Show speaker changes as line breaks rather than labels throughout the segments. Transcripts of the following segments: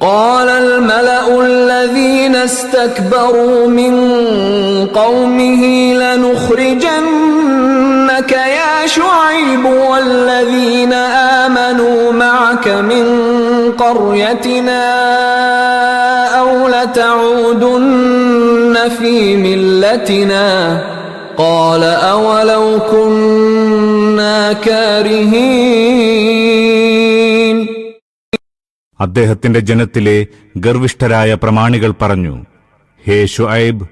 قال الملأ الذين استكبروا من قومه لنخرجنك يا شعيب والذين آمنوا معك من قريتنا أو لتعودن في ملتنا قال أولو كنا كارهين
അദ്ദേഹത്തിന്റെ ജനത്തിലെ ഗർവിഷ്ഠരായ പ്രമാണികൾ പറഞ്ഞു ഹേ ഷുഐബ്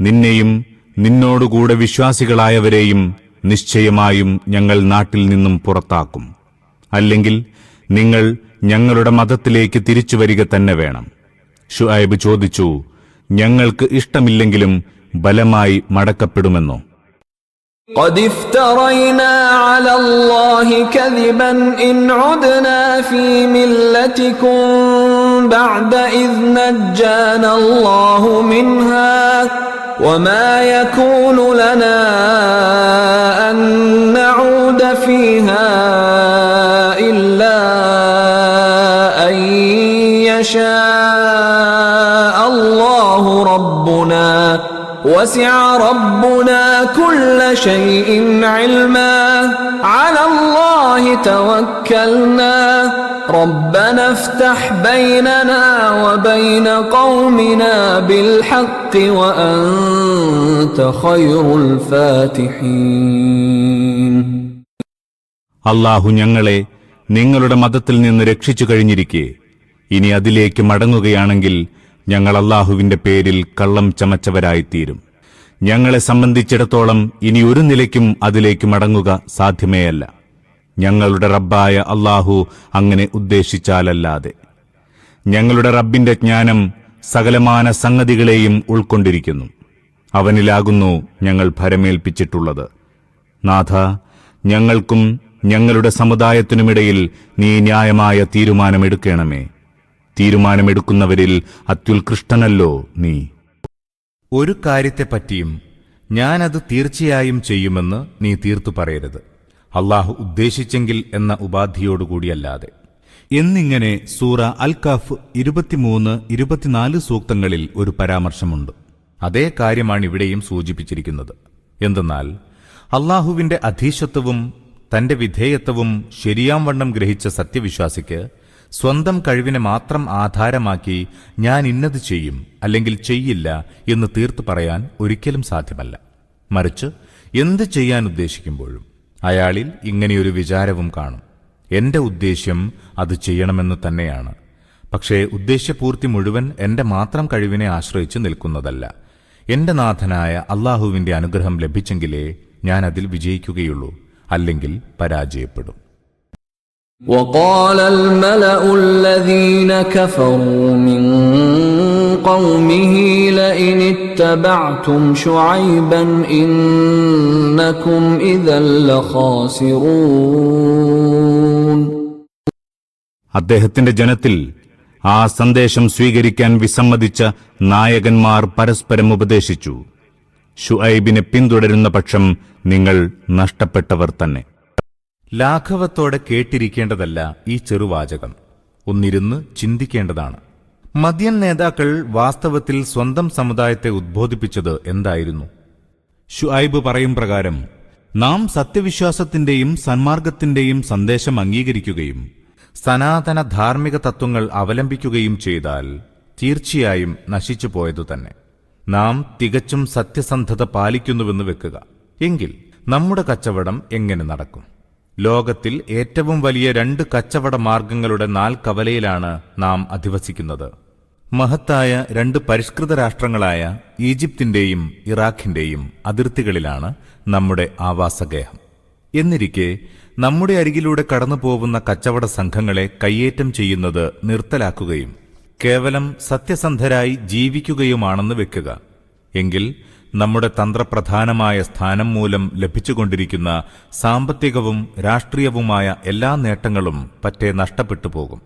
നിന്നെയും നിന്നോടുകൂടെ വിശ്വാസികളായവരെയും നിശ്ചയമായും ഞങ്ങൾ നാട്ടിൽ നിന്നും പുറത്താക്കും. അല്ലെങ്കിൽ നിങ്ങൾ ഞങ്ങളുടെ മതത്തിലേക്ക് തിരിച്ചു വരിക തന്നെ വേണം. ഷുഐബ് ചോദിച്ചു ഞങ്ങൾക്ക് ഇഷ്ടമില്ലെങ്കിലും ബലമായി മടക്കപ്പെടുമെന്നോ?
قد افترينا على الله كذبا إن عدنا في ملتكم بعد إذ نجانا الله منها وما يكون لنا أن نعود فيها إلا أن يشاء الله ربنا وسع ربنا كل شيء علما على الله توكلنا ربنا افتح بيننا وبين قومنا بالحق وأنت خير الفاتحين
അള്ളാഹു ഞങ്ങളെ നിങ്ങളുടെ മതത്തിൽ നിന്ന് രക്ഷിച്ചു കഴിഞ്ഞിരിക്കെ ഇനി അതിലേക്ക് മടങ്ങുകയാണെങ്കിൽ ഞങ്ങൾ അള്ളാഹുവിന്റെ പേരിൽ കള്ളം ചമച്ചവരായിത്തീരും. ഞങ്ങളെ സംബന്ധിച്ചിടത്തോളം ഇനി ഒരു നിലയ്ക്കും അതിലേക്ക് മടങ്ങുക സാധ്യമേയല്ല. ഞങ്ങളുടെ റബ്ബായ അള്ളാഹു അങ്ങനെ ഉദ്ദേശിച്ചാലല്ലാതെ. ഞങ്ങളുടെ റബ്ബിന്റെ ജ്ഞാനം സകലമാന സംഗതികളെയും ഉൾക്കൊണ്ടിരിക്കുന്നു. അവനിലാകുന്നു ഞങ്ങൾ ഭരമേൽപ്പിച്ചിട്ടുള്ളത്. നാഥ ഞങ്ങൾക്കും ഞങ്ങളുടെ സമുദായത്തിനുമിടയിൽ നീ ന്യായമായ തീരുമാനമെടുക്കണമേ. തീരുമാനമെടുക്കുന്നവരിൽ അത്യുത്കൃഷ്ടനല്ലോ നീ.
ഒരു കാര്യത്തെപ്പറ്റിയും ഞാനത് തീർച്ചയായും ചെയ്യുമെന്ന് നീ തീർത്തു പറയരുത്. അള്ളാഹു ഉദ്ദേശിച്ചെങ്കിൽ എന്ന ഉപാധിയോടുകൂടിയല്ലാതെ. എന്നിങ്ങനെ സൂറ അൽ കാഫ് ഇരുപത്തിമൂന്ന് ഇരുപത്തിനാല് സൂക്തങ്ങളിൽ ഒരു പരാമർശമുണ്ട്. അതേ കാര്യമാണ് ഇവിടെയും സൂചിപ്പിച്ചിരിക്കുന്നത്. എന്തെന്നാൽ അള്ളാഹുവിന്റെ അധീശത്വവും തന്റെ വിധേയത്വവും ശരിയാം വണ്ണം ഗ്രഹിച്ച സത്യവിശ്വാസിക്ക് സ്വന്തം കഴിവിനെ മാത്രം ആധാരമാക്കി ഞാൻ ഇന്നത് ചെയ്യും അല്ലെങ്കിൽ ചെയ്യില്ല എന്ന് തീർത്തു പറയാൻ ഒരിക്കലും സാധ്യമല്ല. മറിച്ച് എന്ത് ചെയ്യാൻ ഉദ്ദേശിക്കുമ്പോഴും അയാളിൽ ഇങ്ങനെയൊരു വിചാരവും കാണും. എന്റെ ഉദ്ദേശ്യം അത് ചെയ്യണമെന്ന് തന്നെയാണ്. പക്ഷേ ഉദ്ദേശ്യപൂർത്തി മുഴുവൻ എന്റെ മാത്രം കഴിവിനെ ആശ്രയിച്ച് നിൽക്കുന്നതല്ല. എന്റെ നാഥനായ അള്ളാഹുവിന്റെ അനുഗ്രഹം ലഭിച്ചെങ്കിലേ ഞാൻ അതിൽ വിജയിക്കുകയുള്ളൂ അല്ലെങ്കിൽ പരാജയപ്പെടും.
وقال الملأ الذين كفروا من قومه لئن اتبعتم شعيبا إنكم إذا لخاسرون
അദ്ദേഹത്തിന്റെ ജനത്തിൽ ആ സന്ദേശം സ്വീകരിക്കാൻ വിസമ്മതിച്ച നായകന്മാർ പരസ്പരം ഉപദേശിച്ചു ഷുഐബിനെ പിന്തുടരുന്ന പക്ഷം നിങ്ങൾ നഷ്ടപ്പെട്ടവർ തന്നെ
ലാഘവത്തോടെ കേട്ടിരിക്കേണ്ടതല്ല ഈ ചെറുവാചകം. ഒന്നിരുന്ന് ചിന്തിക്കേണ്ടതാണ്. മദ്യൻ നേതാക്കൾ വാസ്തവത്തിൽ സ്വന്തം സമുദായത്തെ ഉദ്ബോധിപ്പിച്ചത് എന്തായിരുന്നു? ഷുഐബ് പറയും പ്രകാരം നാം സത്യവിശ്വാസത്തിന്റെയും സന്മാർഗത്തിന്റെയും സന്ദേശം അംഗീകരിക്കുകയും സനാതന ധാർമ്മിക തത്വങ്ങൾ അവലംബിക്കുകയും ചെയ്താൽ തീർച്ചയായും നശിച്ചു പോയതു തന്നെ. നാം തികച്ചും സത്യസന്ധത പാലിക്കുന്നുവെന്ന് വെക്കുക. എങ്കിൽ നമ്മുടെ കച്ചവടം എങ്ങനെ നടക്കും? ലോകത്തിൽ ഏറ്റവും വലിയ രണ്ട് കച്ചവട മാർഗങ്ങളുടെ നാൽക്കവലയിലാണ് നാം അധിവസിക്കുന്നത്. മഹത്തായ രണ്ട് പരിഷ്കൃത രാഷ്ട്രങ്ങളായ ഈജിപ്തിന്റെയും ഇറാഖിന്റെയും അതിർത്തികളിലാണ് നമ്മുടെ ആവാസഗേഹം. എന്നിരിക്കെ നമ്മുടെ അരികിലൂടെ കടന്നു പോകുന്ന കച്ചവട സംഘങ്ങളെ കയ്യേറ്റം ചെയ്യുന്നത് നിർത്തലാക്കുകയും കേവലം സത്യസന്ധരായി ജീവിക്കുകയുമാണെന്ന് വെക്കുക. എങ്കിൽ നമ്മുടെ തന്ത്രപ്രധാനമായ സ്ഥാനം മൂലം ലഭിച്ചുകൊണ്ടിരിക്കുന്ന സാമ്പത്തികവും രാഷ്ട്രീയവുമായ എല്ലാ നേട്ടങ്ങളും പറ്റേ നഷ്ടപ്പെട്ടു പോകും.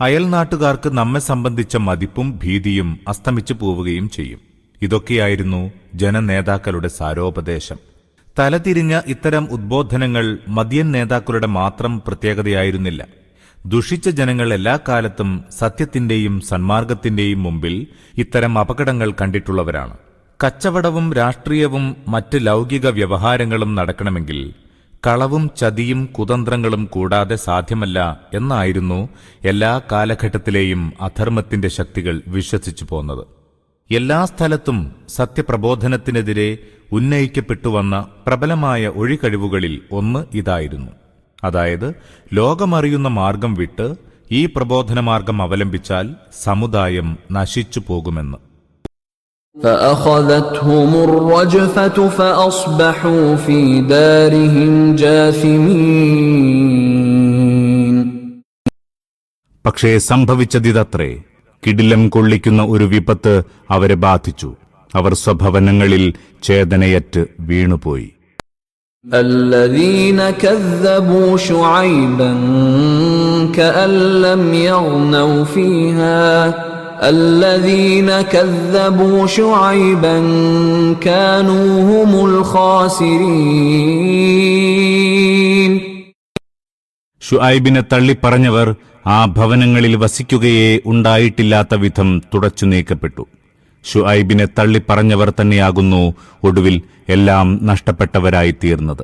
അയൽനാട്ടുകാർക്ക് നമ്മെ സംബന്ധിച്ച മതിപ്പും ഭീതിയും അസ്തമിച്ചു പോവുകയും ചെയ്യും. ഇതൊക്കെയായിരുന്നു ജനനേതാക്കളുടെ സാരോപദേശം. തലതിരിഞ്ഞ ഇത്തരം ഉദ്ബോധനങ്ങൾ മദ്യൻ നേതാക്കളുടെ മാത്രം പ്രത്യേകതയായിരുന്നില്ല. ദുഷിച്ച ജനങ്ങൾ എല്ലാ കാലത്തും സത്യത്തിന്റെയും സന്മാർഗത്തിന്റെയും മുമ്പിൽ ഇത്തരം അപകടങ്ങൾ കണ്ടിട്ടുള്ളവരാണ്. കച്ചവടവും രാഷ്ട്രീയവും മറ്റ് ലൗകിക വ്യവഹാരങ്ങളും നടക്കണമെങ്കിൽ കളവും ചതിയും കുതന്ത്രങ്ങളും കൂടാതെ സാധ്യമല്ല എന്നായിരുന്നു എല്ലാ കാലഘട്ടത്തിലെയും അധർമ്മത്തിന്റെ ശക്തികൾ വിശ്വസിച്ചു പോന്നത്. എല്ലാ സ്ഥലത്തും സത്യപ്രബോധനത്തിനെതിരെ ഉന്നയിക്കപ്പെട്ടുവന്ന പ്രബലമായ ഒഴികഴിവുകളിൽ ഒന്ന് ഇതായിരുന്നു. അതായത് ലോകമറിയുന്ന മാർഗം വിട്ട് ഈ പ്രബോധനമാർഗം അവലംബിച്ചാൽ സമുദായം നശിച്ചു പോകുമെന്ന്.
فأخذتهم الرجفة فأصبحوا في دارهم جاثمين
പക്ഷേ സംഭവിച്ചതിതത്രേ കിടിലം കൊള്ളിക്കുന്ന ഒരു വിപത്ത് അവരെ ബാധിച്ചു അവർ സ്വഭവനങ്ങളിൽ ചേതനയറ്റ് വീണുപോയി
الذين كذبوا شعيبا كأن لم يغنوا فيها الذين كذبوا شعيبا كانوا هم الخاسرين
ഷുഐബിനെ തള്ളിപ്പറഞ്ഞവർ ആ ഭവനങ്ങളിൽ വസിക്കുകയേ ഉണ്ടായിട്ടില്ലാത്ത വിധം തുടച്ചു നീക്കപ്പെട്ടു ഷുഐബിനെ തള്ളിപ്പറഞ്ഞവർ തന്നെയാകുന്നു ഒടുവിൽ എല്ലാം നഷ്ടപ്പെട്ടവരായിത്തീർന്നത്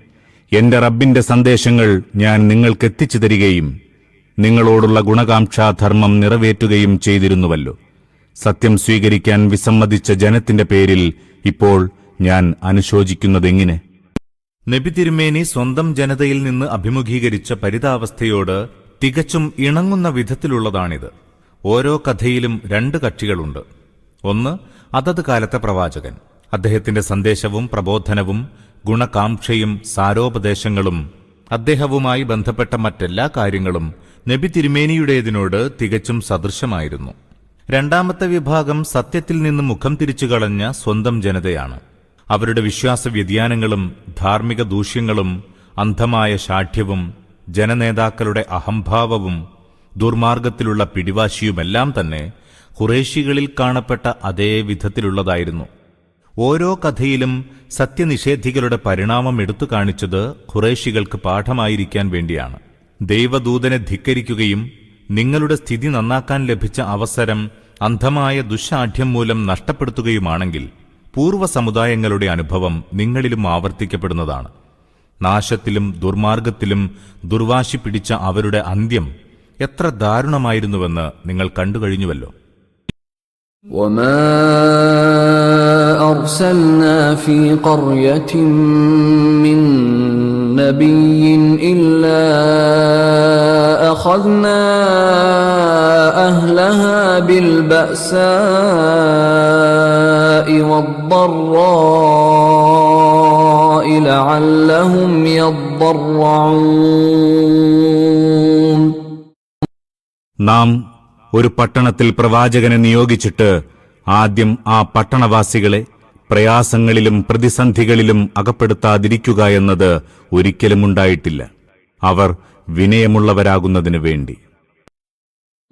എന്റെ റബ്ബിന്റെ സന്ദേശങ്ങൾ ഞാൻ നിങ്ങൾക്കെത്തിച്ചു തരികയും നിങ്ങളോടുള്ള ഗുണകാംക്ഷാധർമ്മം നിറവേറ്റുകയും ചെയ്തിരുന്നുവല്ലോ. സത്യം സ്വീകരിക്കാൻ വിസമ്മതിച്ച ജനത്തിന്റെ പേരിൽ ഇപ്പോൾ ഞാൻ അനുശോചിക്കുന്നതെങ്ങനെ?
നബി തിരുമേനി സ്വന്തം ജനതയിൽ നിന്ന് അഭിമുഖീകരിച്ച പരിതാവസ്ഥയോട് തികച്ചും ഇണങ്ങുന്ന വിധത്തിലുള്ളതാണിത്. ഓരോ കഥയിലും രണ്ട് കക്ഷികളുണ്ട്. ഒന്ന് അതത് കാലത്തെ പ്രവാചകൻ. അദ്ദേഹത്തിന്റെ സന്ദേശവും പ്രബോധനവും ഗുണകാംക്ഷയും സാരോപദേശങ്ങളും അദ്ദേഹവുമായി ബന്ധപ്പെട്ട മറ്റെല്ലാ കാര്യങ്ങളും നബി തിരുമേനിയുടേതിനോട് തികച്ചും സദൃശമായിരുന്നു. രണ്ടാമത്തെ വിഭാഗം സത്യത്തിൽ നിന്ന് മുഖം തിരിച്ചു കളഞ്ഞ സ്വന്തം ജനതയാണ്. അവരുടെ വിശ്വാസ വ്യതിയാനങ്ങളും ധാർമ്മിക ദൂഷ്യങ്ങളും അന്ധമായ ശാഠ്യവും ജനനേതാക്കളുടെ അഹംഭാവവും ദുർമാർഗത്തിലുള്ള പിടിവാശിയുമെല്ലാം തന്നെ ഖുറേഷികളിൽ കാണപ്പെട്ട അതേ വിധത്തിലുള്ളതായിരുന്നു. ഓരോ കഥയിലും സത്യനിഷേധികളുടെ പരിണാമം എടുത്തു കാണിച്ചത് ഖുറേഷികൾക്ക് പാഠമായിരിക്കാൻ വേണ്ടിയാണ്. ദൈവദൂതനെ ധിക്കരിക്കുകയും നിങ്ങളുടെ സ്ഥിതി നന്നാക്കാൻ ലഭിച്ച അവസരം അന്ധമായ ദുശാഠ്യം മൂലം നഷ്ടപ്പെടുത്തുകയുമാണെങ്കിൽ പൂർവ സമുദായങ്ങളുടെ അനുഭവം നിങ്ങളിലും ആവർത്തിക്കപ്പെടുന്നതാണ്. നാശത്തിലും ദുർമാർഗത്തിലും ദുർവാശി പിടിച്ച അവരുടെ അന്ത്യം എത്ര ദാരുണമായിരുന്നുവെന്ന് നിങ്ങൾ കണ്ടുകഴിഞ്ഞുവല്ലോ.
أرسلنا في قرية من نبي إلا أخذنا أهلها بالبأساء والضراء لعلهم يضرعون
നാം ഒരു പട്ടണത്തിൽ പ്രവാചകനെ നിയോഗിച്ചിട്ട് ആദ്യം ആ പട്ടണവാസികളെ പ്രയാസങ്ങളിലും പ്രതിസന്ധികളിലും അകപ്പെടുത്താതിരിക്കുക എന്നത് ഒരിക്കലും ഉണ്ടായിട്ടില്ല അവർ വിനയമുള്ളവരാകുന്നതിനു വേണ്ടി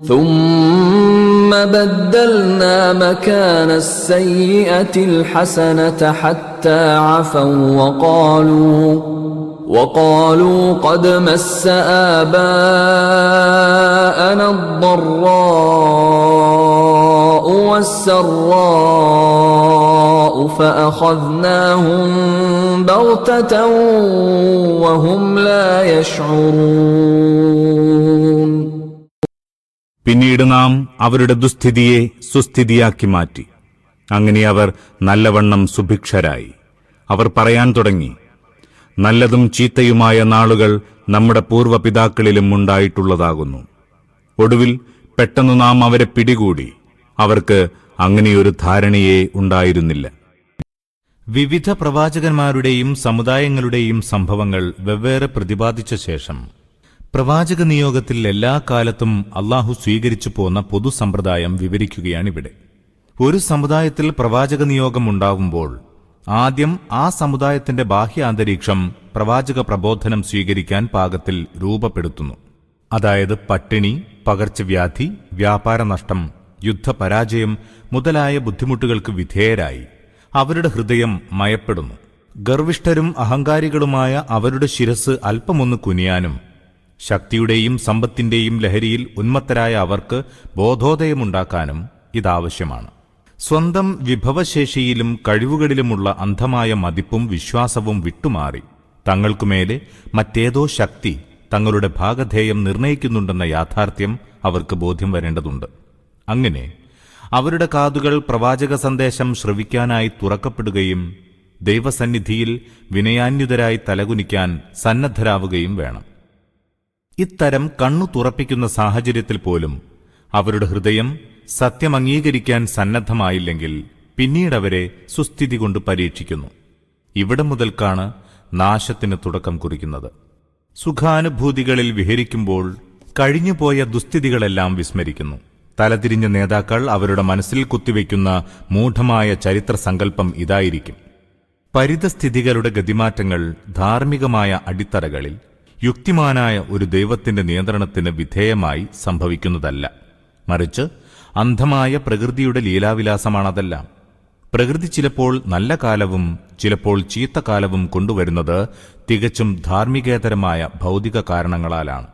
ثم بدلنا مكان السيئة الحسنة حتى عفوا وقالوا وقالوا قد مس آباءنا الضراء والسراء فأخذناهم بغتة وهم لا يشعرون
പിന്നീട് നാം അവരുടെ ദുസ്ഥിതിയെ സുസ്ഥിതിയാക്കി മാറ്റി അങ്ങനെ അവർ നല്ലവണ്ണം സുഭിക്ഷരായി അവർ പറയാൻ തുടങ്ങി നല്ലതും ചീത്തയുമായ നാളുകൾ നമ്മുടെ പൂർവ്വപിതാക്കളിലും ഉണ്ടായിട്ടുള്ളതാകുന്നു ഒടുവിൽ പെട്ടെന്ന് നാം അവരെ പിടികൂടി അവർക്ക് അങ്ങനെയൊരു ധാരണയേ ഉണ്ടായിരുന്നില്ല
വിവിധ പ്രവാചകന്മാരുടെയും സമുദായങ്ങളുടെയും സംഭവങ്ങൾ വെവ്വേറെ പ്രതിപാദിച്ച ശേഷം പ്രവാചക നിയോഗത്തിൽ എല്ലാ കാലത്തും അള്ളാഹു സ്വീകരിച്ചു പോന്ന പൊതുസമ്പ്രദായം വിവരിക്കുകയാണിവിടെ. ഒരു സമുദായത്തിൽ പ്രവാചക നിയോഗം ഉണ്ടാകുമ്പോൾ ആദ്യം ആ സമുദായത്തിന്റെ ബാഹ്യ അന്തരീക്ഷം പ്രവാചക പ്രബോധനം സ്വീകരിക്കാൻ പാകത്തിൽ രൂപപ്പെടുത്തുന്നു. അതായത് പട്ടിണി പകർച്ചവ്യാധി വ്യാപാര വ്യാപാരനഷ്ടം യുദ്ധപരാജയം മുതലായ ബുദ്ധിമുട്ടുകൾക്ക് വിധേയരായി. അവരുടെ ഹൃദയം മയപ്പെടുന്നു. ഗർവിഷ്ഠരും അഹങ്കാരികളുമായ അവരുടെ ശിരസ് അല്പമൊന്ന് കുനിയാനും ശക്തിയുടെയും സമ്പത്തിന്റെയും ലഹരിയിൽ ഉന്മത്തരായ അവർക്ക് ബോധോദയമുണ്ടാക്കാനും ഇതാവശ്യമാണ്. സ്വന്തം വിഭവശേഷിയിലും കഴിവുകളിലുമുള്ള അന്ധമായ മതിപ്പും വിശ്വാസവും വിട്ടുമാറി തങ്ങൾക്കുമേലെ മറ്റേതോ ശക്തി തങ്ങളുടെ ഭാഗധേയം നിർണയിക്കുന്നുണ്ടെന്ന യാഥാർത്ഥ്യം അവർക്ക് ബോധ്യം വരേണ്ടതുണ്ട്. അങ്ങനെ അവരുടെ കാതുകൾ പ്രവാചക സന്ദേശം ശ്രവിക്കാനായി തുറക്കപ്പെടുകയും ദൈവസന്നിധിയിൽ വിനയാന്യുതരായി തലകുനിക്കാൻ സന്നദ്ധരാവുകയും വേണം. ഇത്തരം കണ്ണു തുറപ്പിക്കുന്ന സാഹചര്യത്തിൽ പോലും അവരുടെ ഹൃദയം സത്യം അംഗീകരിക്കാൻ സന്നദ്ധമായില്ലെങ്കിൽ പിന്നീടവരെ സുസ്ഥിതി കൊണ്ട് പരീക്ഷിക്കുന്നു. ഇവിടെ മുതൽക്കാണ് നാശത്തിന് തുടക്കം കുറിക്കുന്നത്. സുഖാനുഭൂതികളിൽ വിഹരിക്കുമ്പോൾ കഴിഞ്ഞുപോയ ദുസ്ഥിതികളെല്ലാം വിസ്മരിക്കുന്നു. തലതിരിഞ്ഞ നേതാക്കൾ അവരുടെ മനസ്സിൽ കുത്തിവെക്കുന്ന മൂഢമായ ചരിത്ര സങ്കല്പം ഇതായിരിക്കും. പരിതസ്ഥിതികളുടെ ഗതിമാറ്റങ്ങൾ ധാർമ്മികമായ അടിത്തറകളിൽ യുക്തിമാനായ ഒരു ദൈവത്തിന്റെ നിയന്ത്രണത്തിന് വിധേയമായി സംഭവിക്കുന്നതല്ല. മറിച്ച് അന്ധമായ പ്രകൃതിയുടെ ലീലാവിലാസമാണതെല്ലാം. പ്രകൃതി ചിലപ്പോൾ നല്ല കാലവും ചിലപ്പോൾ ചീത്ത കാലവും കൊണ്ടുവരുന്നത് തികച്ചും ധാർമ്മികേതരമായ ഭൗതിക കാരണങ്ങളാലാണ്.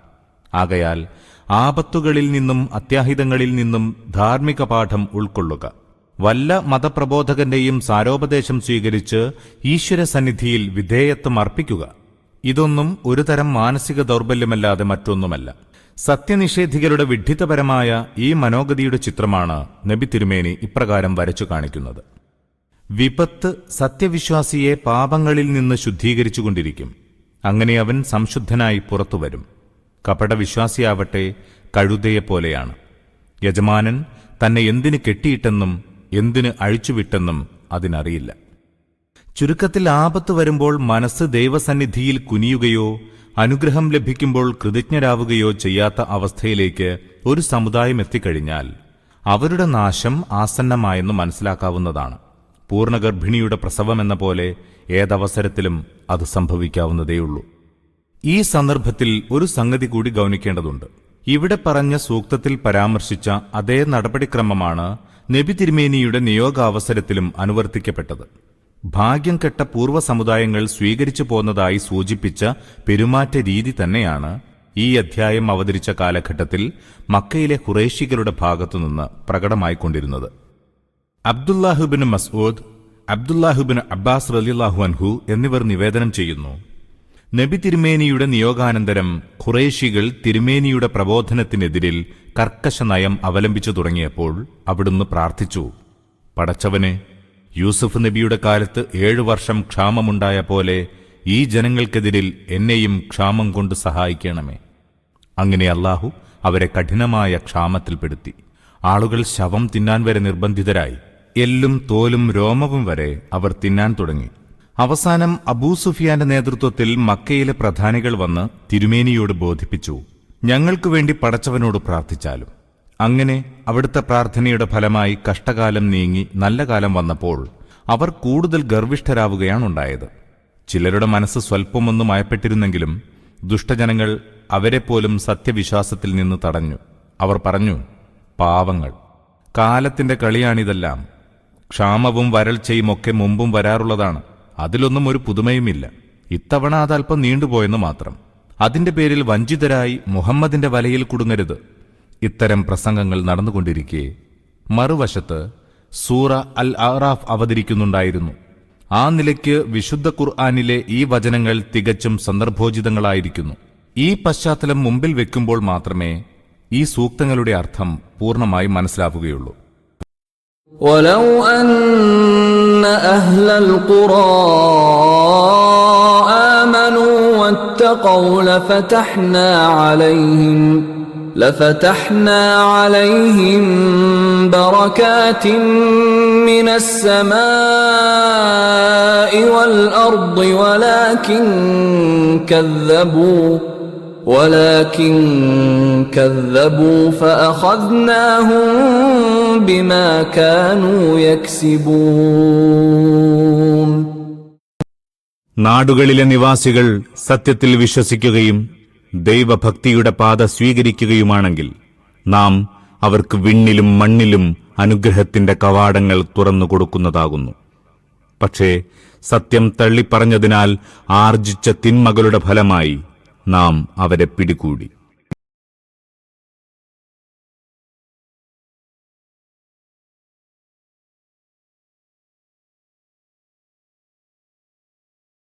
ആകയാൽ ആപത്തുകളിൽ നിന്നും അത്യാഹിതങ്ങളിൽ നിന്നും ധാർമ്മിക പാഠം ഉൾക്കൊള്ളുക. വല്ല മതപ്രബോധകന്റെയും സാരോപദേശം സ്വീകരിച്ച് ഈശ്വര സന്നിധിയിൽ വിധേയത്വം അർപ്പിക്കുക. ഇതൊന്നും ഒരു തരം മാനസിക ദൗർബല്യമല്ലാതെ മറ്റൊന്നുമല്ല. സത്യനിഷേധികളുടെ വിഡ്ഢിതപരമായ ഈ മനോഗതിയുടെ ചിത്രമാണ് നബി തിരുമേനി ഇപ്രകാരം വരച്ചു കാണിക്കുന്നത്. വിപത്ത് സത്യവിശ്വാസിയെ പാപങ്ങളിൽ നിന്ന് ശുദ്ധീകരിച്ചുകൊണ്ടിരിക്കും. അങ്ങനെ അവൻ സംശുദ്ധനായി പുറത്തുവരും. കപടവിശ്വാസിയാവട്ടെ കഴുതയെപ്പോലെയാണ്. യജമാനൻ തന്നെ എന്തിന് കെട്ടിയിട്ടെന്നും എന്തിന് അഴിച്ചുവിട്ടെന്നും അതിനറിയില്ല. ചുരുക്കത്തിൽ ആപത്ത് വരുമ്പോൾ മനസ്സ് ദൈവസന്നിധിയിൽ കുനിയുകയോ അനുഗ്രഹം ലഭിക്കുമ്പോൾ കൃതജ്ഞരാവുകയോ ചെയ്യാത്ത അവസ്ഥയിലേക്ക് ഒരു സമുദായം എത്തിക്കഴിഞ്ഞാൽ അവരുടെ നാശം ആസന്നമായെന്ന് മനസ്സിലാക്കാവുന്നതാണ്. പൂർണഗർഭിണിയുടെ പ്രസവമെന്ന പോലെ ഏതവസരത്തിലും അത് സംഭവിക്കാവുന്നതേയുള്ളൂ. ഈ സന്ദർഭത്തിൽ ഒരു സംഗതി കൂടി ഗൗനിക്കേണ്ടതുണ്ട്. ഇവിടെ പറഞ്ഞ സൂക്തത്തിൽ പരാമർശിച്ച അതേ നടപടിക്രമമാണ് നബി തിരുമേനിയുടെ നിയോഗാവസരത്തിലും അനുവർത്തിക്കപ്പെട്ടത്. ഭാഗ്യം കെട്ട പൂർവ സമുദായങ്ങൾ സ്വീകരിച്ചു പോന്നതായി സൂചിപ്പിച്ച പെരുമാറ്റ രീതി തന്നെയാണ് ഈ അധ്യായം അവതരിച്ച കാലഘട്ടത്തിൽ മക്കയിലെ ഖുറേഷികളുടെ ഭാഗത്തുനിന്ന് പ്രകടമായിക്കൊണ്ടിരുന്നത്. അബ്ദുല്ലാഹുബിൻ മസ്ഊദ് അബ്ദുല്ലാഹുബിൻ അബ്ബാസ് റലില്ലാഹു അൻഹു എന്നിവർ നിവേദനം ചെയ്യുന്നു നബി തിരുമേനിയുടെ നിയോഗാനന്തരം ഖുറേഷികൾ തിരുമേനിയുടെ പ്രബോധനത്തിനെതിരിൽ കർക്കശ നയം അവലംബിച്ചു തുടങ്ങിയപ്പോൾ അവിടുന്ന് പ്രാർത്ഥിച്ചു. പടച്ചവനെ യൂസുഫ് നബിയുടെ കാലത്ത് ഏഴു വർഷം ക്ഷാമമുണ്ടായ പോലെ ഈ ജനങ്ങൾക്കെതിരിൽ എന്നെയും ക്ഷാമം കൊണ്ട് സഹായിക്കണമേ. അങ്ങനെ അല്ലാഹു അവരെ കഠിനമായ ക്ഷാമത്തിൽപ്പെടുത്തി. ആളുകൾ ശവം തിന്നാൻ വരെ നിർബന്ധിതരായി. എല്ലും തോലും രോമവും വരെ അവർ തിന്നാൻ തുടങ്ങി. അവസാനം അബൂ സുഫിയാന്റെ നേതൃത്വത്തിൽ മക്കയിലെ പ്രധാനികൾ വന്ന് തിരുമേനിയോട് ബോധിപ്പിച്ചു ഞങ്ങൾക്കു വേണ്ടി പടച്ചവനോട് പ്രാർത്ഥിച്ചാലും. അങ്ങനെ അവിടുത്തെ പ്രാർത്ഥനയുടെ ഫലമായി കഷ്ടകാലം നീങ്ങി നല്ല കാലം വന്നപ്പോൾ അവർ കൂടുതൽ ഗർവിഷ്ഠരാവുകയാണുണ്ടായത്. ചിലരുടെ മനസ്സ് സ്വൽപ്പമൊന്നും അയപ്പെട്ടിരുന്നെങ്കിലും ദുഷ്ടജനങ്ങൾ അവരെ പോലും സത്യവിശ്വാസത്തിൽ നിന്ന് തടഞ്ഞു. അവർ പറഞ്ഞു പാവങ്ങൾ കാലത്തിന്റെ കളിയാണിതെല്ലാം. ക്ഷാമവും വരൾച്ചയും ഒക്കെ മുമ്പും വരാറുള്ളതാണ്. അതിലൊന്നും ഒരു പുതുമയുമില്ല. ഇത്തവണ അത് അല്പം നീണ്ടുപോയെന്ന് മാത്രം. അതിന്റെ പേരിൽ വഞ്ചിതരായി മുഹമ്മദിന്റെ വലയിൽ കുടുങ്ങരുത്. ഇത്തരം പ്രസംഗങ്ങൾ നടന്നുകൊണ്ടിരിക്കെ മറുവശത്ത് സൂറ അൽ ആറാഫ് അവതരിക്കുന്നുണ്ടായിരുന്നു. ആ നിലയ്ക്ക് വിശുദ്ധ ഖുർആാനിലെ ഈ വചനങ്ങൾ തികച്ചും സന്ദർഭോചിതങ്ങളായിരിക്കുന്നു. ഈ പശ്ചാത്തലം മുമ്പിൽ വെക്കുമ്പോൾ മാത്രമേ ഈ സൂക്തങ്ങളുടെ അർത്ഥം പൂർണമായി മനസ്സിലാവുകയുള്ളൂ.
أن أهل القرى آمنوا واتقوا لفتحنا عليهم لفتحنا عليهم بركات من السماء والأرض ولكن كذبوا ولكن كذبوا فأخذناهم بما كانوا يكسبون
നാടുകളിലെ നിവാസികൾ സത്യത്തിൽ വിശ്വസിക്കുകയും ദൈവഭക്തിയുടെ പാത സ്വീകരിക്കുകയുമാണെങ്കിൽ നാം അവർക്ക് വിണ്ണിലും മണ്ണിലും അനുഗ്രഹത്തിന്റെ കവാടങ്ങൾ തുറന്നു കൊടുക്കുന്നതാകുന്നു പക്ഷേ സത്യം തള്ളിപ്പറഞ്ഞതിനാൽ ആർജിച്ച തിന്മകളുടെ ഫലമായി നാം അവരെ പിടികൂടി.